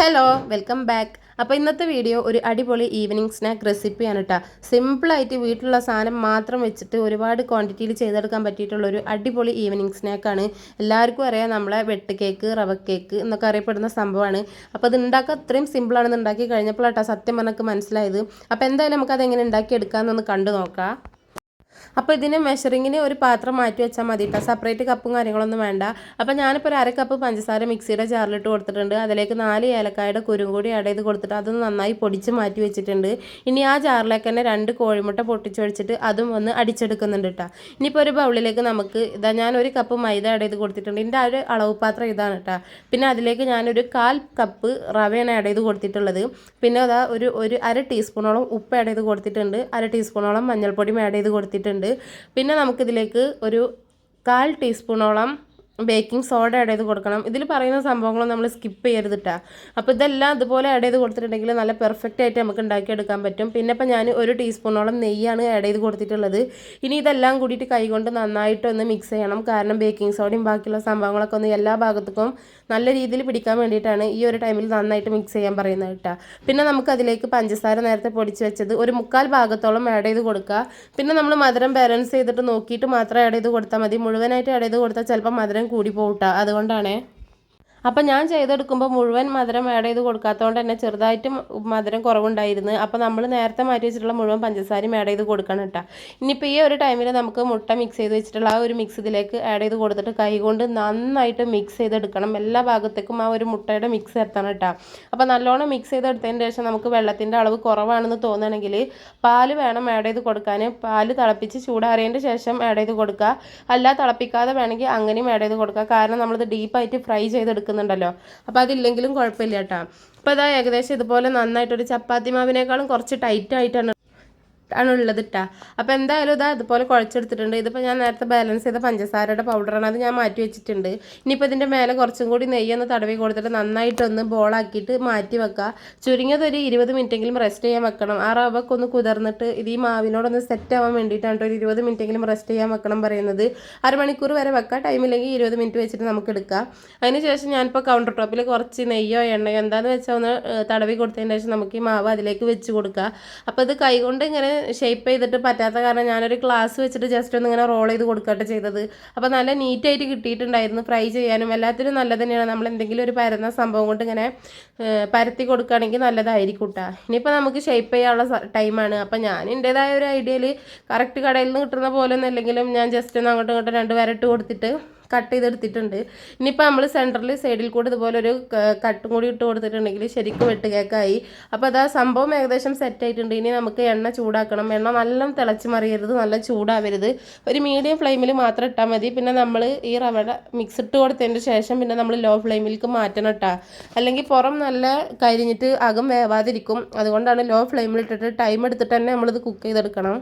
Hello welcome back. അപ്പോൾ ഇന്നത്തെ video ഒരു അടിപൊളി ഈവനിങ് സ്നാക്ക് റെസിപ്പിയാണ് കേട്ടോ സിമ്പിളായിട്ട് വീട്ടിലുള്ള സാധനം മാത്രം വെച്ചിട്ട് ഒരുപാട് ക്വാണ്ടിറ്റിയിൽ ചെയ്തെടുക്കാൻ പറ്റിയിട്ടുള്ള ഒരു അടിപൊളി ഈവനിങ് സ്നാക്കാണ് എല്ലാവർക്കും അറിയാം നമ്മളെ വെട്ട് കേക്ക് റവ കേക്ക് എന്നൊക്കെ അറിയപ്പെടുന്ന സംഭവമാണ്. അപ്പോൾ അത് ഉണ്ടാക്കാൻ അത്രയും സിമ്പിളാണെന്ന് ഉണ്ടാക്കി കഴിഞ്ഞപ്പോഴാട്ടോ സത്യം പറഞ്ഞൊക്കെ മനസ്സിലായത്. അപ്പോൾ എന്തായാലും നമുക്കത് എങ്ങനെ ഉണ്ടാക്കി എടുക്കാമെന്നൊന്ന് കണ്ടു നോക്കാം. അപ്പോൾ ഇതിന് മെഷറിങ്ങിന് ഒരു പാത്രം മാറ്റി വെച്ചാൽ മതി കേട്ടോ സെപ്പറേറ്റ് കപ്പും കാര്യങ്ങളൊന്നും വേണ്ട. അപ്പോൾ ഞാനിപ്പോൾ ഒരു അര കപ്പ് പഞ്ചസാര മിക്സിയുടെ ജാറിലിട്ട് കൊടുത്തിട്ടുണ്ട്. അതിലേക്ക് നാല് ഏലക്കായുടെ കുരും കൂടി ആഡ് ചെയ്ത് കൊടുത്തിട്ട് അതൊന്ന് നന്നായി പൊടിച്ച് മാറ്റി വെച്ചിട്ടുണ്ട്. ഇനി ആ ജാറിലേക്ക് തന്നെ രണ്ട് കോഴിമുട്ട പൊട്ടിച്ചൊഴിച്ചിട്ട് അതും ഒന്ന് അടിച്ചെടുക്കുന്നുണ്ട് കേട്ടോ ഇനിയിപ്പോൾ ഒരു ബൗളിലേക്ക് നമുക്ക് ഇതാ ഞാൻ ഒരു കപ്പ് മൈദ ആഡ് ചെയ്ത് കൊടുത്തിട്ടുണ്ട്. ഇതിന്റെ ആ ഒരു അളവ് പാത്രം ഇതാണ് കേട്ടോ പിന്നെ അതിലേക്ക് ഞാനൊരു കാൽ കപ്പ് റവയാണ് ആഡ് ചെയ്ത് കൊടുത്തിട്ടുള്ളത്. പിന്നെ അതാ ഒരു ഒരു അര ടീസ്പൂണോളം ഉപ്പ് ആഡ് ചെയ്ത് കൊടുത്തിട്ടുണ്ട്. അര ടീസ്പൂണോളം മഞ്ഞൾപ്പൊടിയും ആഡ് ചെയ്ത് കൊടുത്തിട്ടുണ്ട്. പിന്നെ നമുക്കിതിലേക്ക് ഒരു കാൽ ടീസ്പൂണോളം ബേക്കിംഗ് സോഡ ആഡ് ചെയ്ത് കൊടുക്കണം. ഇതിൽ പറയുന്ന സംഭവങ്ങളൊന്നും നമ്മൾ സ്കിപ്പ് ചെയ്യരുത് കേട്ടോ അപ്പോൾ ഇതെല്ലാം അതുപോലെ ആഡ് ചെയ്ത് കൊടുത്തിട്ടുണ്ടെങ്കിൽ നല്ല പെർഫെക്റ്റ് ആയിട്ട് നമുക്ക് ഉണ്ടാക്കിയെടുക്കാൻ പറ്റും. പിന്നെ ഇപ്പം ഞാൻ ഒരു ടീസ്പൂണോളം നെയ്യാണ് ആഡ് ചെയ്ത് കൊടുത്തിട്ടുള്ളത്. ഇനി ഇതെല്ലാം കൂടിയിട്ട് കൈകൊണ്ട് നന്നായിട്ടൊന്ന് മിക്സ് ചെയ്യണം. കാരണം ബേക്കിംഗ് സോഡയും ബാക്കിയുള്ള സംഭവങ്ങളൊക്കെ ഒന്ന് എല്ലാ ഭാഗത്തേക്കും നല്ല രീതിയിൽ പിടിക്കാൻ വേണ്ടിയിട്ടാണ് ഈ ഒരു ടൈമിൽ നന്നായിട്ട് മിക്സ് ചെയ്യാൻ പറയുന്നത് കേട്ടോ പിന്നെ നമുക്ക് അതിലേക്ക് പഞ്ചസാര നേരത്തെ പൊടിച്ച് വെച്ചത് ഒരു മുക്കാൽ ഭാഗത്തോളം ആഡ് ചെയ്ത് കൊടുക്കുക പിന്നെ നമ്മൾ മധുരം ബാലൻസ് ചെയ്തിട്ട് നോക്കിയിട്ട് മാത്രം ആഡ് ചെയ്ത് കൊടുത്താൽ മതി. മുഴുവനായിട്ട് ആഡ് ചെയ്ത് കൊടുത്താൽ ചിലപ്പോൾ മധുരം കൂടി പോകട്ടോ അതുകൊണ്ടാണേ. അപ്പം ഞാൻ ചെയ്തെടുക്കുമ്പോൾ മുഴുവൻ മധുരം ആഡ് ചെയ്ത് കൊടുക്കാത്തതുകൊണ്ട് തന്നെ ചെറുതായിട്ട് മധുരം കുറവുണ്ടായിരുന്നു. അപ്പോൾ നമ്മൾ നേരത്തെ മാറ്റി വെച്ചിട്ടുള്ള മുഴുവൻ പഞ്ചസാരയും ആഡ് ചെയ്ത് കൊടുക്കണം കേട്ടോ ഇനിയിപ്പോൾ ഈ ഒരു ടൈമിൽ നമുക്ക് മുട്ട മിക്സ് ചെയ്ത് വെച്ചിട്ടുള്ള ആ ഒരു മിക്സ് ഇതിലേക്ക് ആഡ് ചെയ്ത് കൊടുത്തിട്ട് കൈകൊണ്ട് നന്നായിട്ട് മിക്സ് ചെയ്തെടുക്കണം. എല്ലാ ഭാഗത്തേക്കും ആ ഒരു മുട്ടയുടെ മിക്സ് എത്തണം കേട്ടോ അപ്പോൾ നല്ലോണം മിക്സ് ചെയ്തെടുത്തതിന് ശേഷം നമുക്ക് വെള്ളത്തിന്റെ അളവ് കുറവാണെന്ന് തോന്നുകയാണെങ്കിൽ പാൽ വേണം ആഡ് ചെയ്ത് കൊടുക്കാൻ പാൽ തിളപ്പിച്ച് ചൂടാറിയതിന്റെ ശേഷം ആഡ് ചെയ്ത് കൊടുക്കുക അല്ല തിളപ്പിക്കാതെ വേണമെങ്കിൽ അങ്ങനെയും ആഡ് ചെയ്ത് കൊടുക്കുക കാരണം നമ്മളിത് ഡീപ്പായിട്ട് ഫ്രൈ ചെയ്തെടുക്കുക എടുക്കുന്നുണ്ടല്ലോ അപ്പോൾ അതില്ലെങ്കിലും കുഴപ്പമില്ല കേട്ടോ അപ്പോൾ അതാ ഏകദേശം ഇതുപോലെ നന്നായിട്ടൊരു ചപ്പാത്തി മാവിനേക്കാളും കുറച്ച് ടൈറ്റ് ആയിട്ടാണ് ആണ് ഉള്ളത് അപ്പം അപ്പോൾ എന്തായാലും ഇതാ അതുപോലെ കുഴച്ചെടുത്തിട്ടുണ്ട്. ഇതിപ്പോൾ ഞാൻ നേരത്തെ ബാലൻസ് ചെയ്ത പഞ്ചസാരയുടെ പൗഡറാണ് അത് ഞാൻ മാറ്റി വെച്ചിട്ടുണ്ട്. ഇനിയിപ്പോൾ ഇതിന്റെ മേലെ കുറച്ചും കൂടി നെയ്യൊന്ന് തടവി കൊടുത്തിട്ട് നന്നായിട്ടൊന്ന് ബോളാക്കിയിട്ട് മാറ്റി വെക്കുക ചുരുങ്ങിയത് ഒരു ഇരുപത് മിനിറ്റെങ്കിലും റെസ്റ്റ് ചെയ്യാൻ വെക്കണം. ആ റവൊക്കെ ഒന്ന് കുതിർന്നിട്ട് ഇത് ഈ മാവിനോടൊന്ന് സെറ്റ് ആവാൻ വേണ്ടിയിട്ടാണ് ഒരു ഇരുപത് മിനിറ്റെങ്കിലും റെസ്റ്റ് ചെയ്യാൻ വെക്കണം പറയുന്നത്. അരമണിക്കൂർ വരെ വെക്കാം. ടൈമില്ലെങ്കിൽ ഇരുപത് മിനിറ്റ് വെച്ചിട്ട് നമുക്ക് എടുക്കാം. അതിനുശേഷം ഞാനിപ്പോൾ കൗണ്ടർ ടോപ്പിൽ കുറച്ച് നെയ്യോ എണ്ണയോ എന്താണെന്ന് വെച്ചാൽ ഒന്ന് തടവി കൊടുത്തതിന് ശേഷം നമുക്ക് ഈ മാവ് അതിലേക്ക് വെച്ച് കൊടുക്കുക അപ്പോൾ ഇത് കൈകൊണ്ട് ഇങ്ങനെ ഷേപ്പ് ചെയ്തിട്ട് പറ്റാത്ത കാരണം ഞാനൊരു ക്ലാസ് വെച്ചിട്ട് ജസ്റ്റ് ഒന്ന് ഇങ്ങനെ റോൾ ചെയ്ത് കൊടുക്കട്ടെ ചെയ്തത്. അപ്പോൾ നല്ല നീറ്റായിട്ട് കിട്ടിയിട്ടുണ്ടായിരുന്നു. ഫ്രൈ ചെയ്യാനും എല്ലാത്തിനും നല്ലത് തന്നെയാണ്. നമ്മൾ എന്തെങ്കിലും ഒരു പരന്ന സംഭവം കൊണ്ട് ഇങ്ങനെ പരത്തി കൊടുക്കുകയാണെങ്കിൽ നല്ലതായിരിക്കും കേട്ടോ ഇനിയിപ്പോൾ നമുക്ക് ഷേപ്പ് ചെയ്യാനുള്ള ടൈമാണ് അപ്പോൾ ഞാൻ എന്റേതായ ഒരു ഐഡിയയിൽ കറക്റ്റ് കടയിൽ നിന്ന് കിട്ടുന്ന പോലെ ഒന്നും ഞാൻ ജസ്റ്റ് ഒന്ന് അങ്ങോട്ടും ഇങ്ങോട്ടും രണ്ട് വരട്ട് കൊടുത്തിട്ട് കട്ട് ചെയ്തെടുത്തിട്ടുണ്ട്. ഇനിയിപ്പോൾ നമ്മൾ സെന്ററിൽ സൈഡിൽ കൂടെ ഇതുപോലെ ഒരു കട്ടും കൂടി ഇട്ട് കൊടുത്തിട്ടുണ്ടെങ്കിൽ ശരിക്കും വെട്ട് കേക്കായി അപ്പോൾ അതാ സംഭവം ഏകദേശം സെറ്റ് ആയിട്ടുണ്ട്. ഇനി നമുക്ക് എണ്ണ ചൂടാക്കണം. എണ്ണ നല്ല തിളച്ച് മറിയരുത് നല്ല ചൂടാവരുത്. ഒരു മീഡിയം ഫ്ലെയിമിൽ മാത്രം ഇട്ടാൽ മതി. പിന്നെ നമ്മൾ ഈ റവയുടെ മിക്സ് ഇട്ട് കൊടുത്തതിന് ശേഷം പിന്നെ നമ്മൾ ലോ ഫ്ലെയിമിലേക്ക് മാറ്റണം ഇട്ടാ അല്ലെങ്കിൽ പുറം നല്ല കരിഞ്ഞിട്ട് അകം വേവാതിരിക്കും. അതുകൊണ്ടാണ് ലോ ഫ്ലെയിമിൽ ഇട്ടിട്ട് ടൈം എടുത്തിട്ട് തന്നെ നമ്മളിത് കുക്ക് ചെയ്തെടുക്കണം.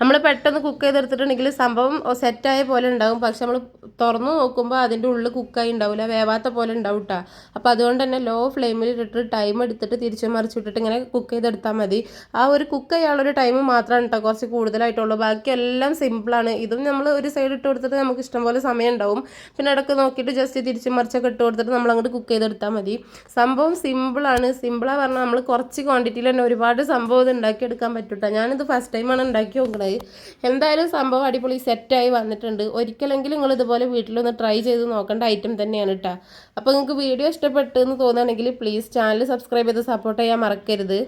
നമ്മൾ പെട്ടെന്ന് കുക്ക് ചെയ്തെടുത്തിട്ടുണ്ടെങ്കിൽ സംഭവം സെറ്റായ പോലെ ഉണ്ടാകും പക്ഷെ നമ്മൾ തുറന്നു നോക്കുമ്പോൾ അതിന്റെ ഉള്ളിൽ കുക്കായി ഉണ്ടാവില്ല വേവാത്ത പോലെ ഉണ്ടാവും കേട്ടോ അപ്പോൾ അതുകൊണ്ട് തന്നെ ലോ ഫ്ലെയിമിൽ ഇട്ടിട്ട് ടൈം എടുത്തിട്ട് തിരിച്ചു മറിച്ചിട്ടിട്ട് ഇങ്ങനെ കുക്ക് ചെയ്തെടുത്താൽ മതി. ആ ഒരു കുക്ക് ചെയ്യാനുള്ളൊരു ടൈം മാത്രമാണ് കേട്ടോ കുറച്ച് കൂടുതലായിട്ടുള്ളൂ. ബാക്കിയെല്ലാം സിമ്പിളാണ് ഇതും നമ്മൾ ഒരു സൈഡ് ഇട്ട് കൊടുത്തിട്ട് നമുക്ക് ഇഷ്ടംപോലെ സമയം ഉണ്ടാവും. പിന്നെ ഇടയ്ക്ക് നോക്കിയിട്ട് ജസ്റ്റ് തിരിച്ചു മറിച്ചൊക്കെ ഇട്ട് കൊടുത്തിട്ട് നമ്മൾ അങ്ങോട്ട് കുക്ക് ചെയ്തെടുത്താൽ മതി. സംഭവം സിമ്പിളാണ് സിമ്പിളാണ് പറഞ്ഞാൽ നമ്മൾ കുറച്ച് ക്വാണ്ടിറ്റിയിൽ തന്നെ ഒരുപാട് സംഭവം ഇത് ഉണ്ടാക്കിയെടുക്കാൻ പറ്റൂട്ടോ ഞാനിത് ഫസ്റ്റ് ടൈമാണ് ഉണ്ടാക്കി നോക്കുന്നത് എന്തായാലും സംഭവം അടിപൊളി സെറ്റായി വന്നിട്ടുണ്ട്. ഒരിക്കലെങ്കിലും നിങ്ങൾ ഇതുപോലെ വീട്ടിലൊന്ന് ട്രൈ ചെയ്ത് നോക്കേണ്ട ഐറ്റം തന്നെയാണ് കേട്ടോ അപ്പോൾ നിങ്ങൾക്ക് വീഡിയോ ഇഷ്ടപ്പെട്ടു എന്ന് തോന്നുകയാണെങ്കിൽ പ്ലീസ് ചാനൽ സബ്സ്ക്രൈബ് ചെയ്ത് സപ്പോർട്ട് ചെയ്യാൻ മറക്കരുത്.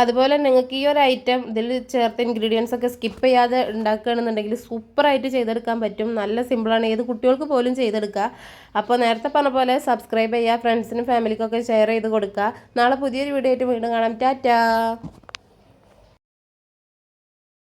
അതുപോലെ നിങ്ങൾക്ക് ഈ ഒരു ഐറ്റം ഇതിൽ ചേർത്ത ഇൻഗ്രീഡിയൻസ് ഒക്കെ സ്കിപ്പ് ചെയ്യാതെ ഉണ്ടാക്കുകയാണെന്നുണ്ടെങ്കിൽ സൂപ്പറായിട്ട് ചെയ്തെടുക്കാൻ പറ്റും. നല്ല സിമ്പിളാണ് ഏത് കുട്ടികൾക്ക് പോലും ചെയ്തെടുക്കുക. അപ്പോൾ നേരത്തെ പറഞ്ഞ പോലെ സബ്സ്ക്രൈബ് ചെയ്യുക ഫ്രണ്ട്സിനും ഫാമിലിക്കൊക്കെ ഷെയർ ചെയ്ത് കൊടുക്കുക. നാളെ പുതിയൊരു വീഡിയോ ആയിട്ട് വീണ്ടും കാണാം. ടാറ്റാ.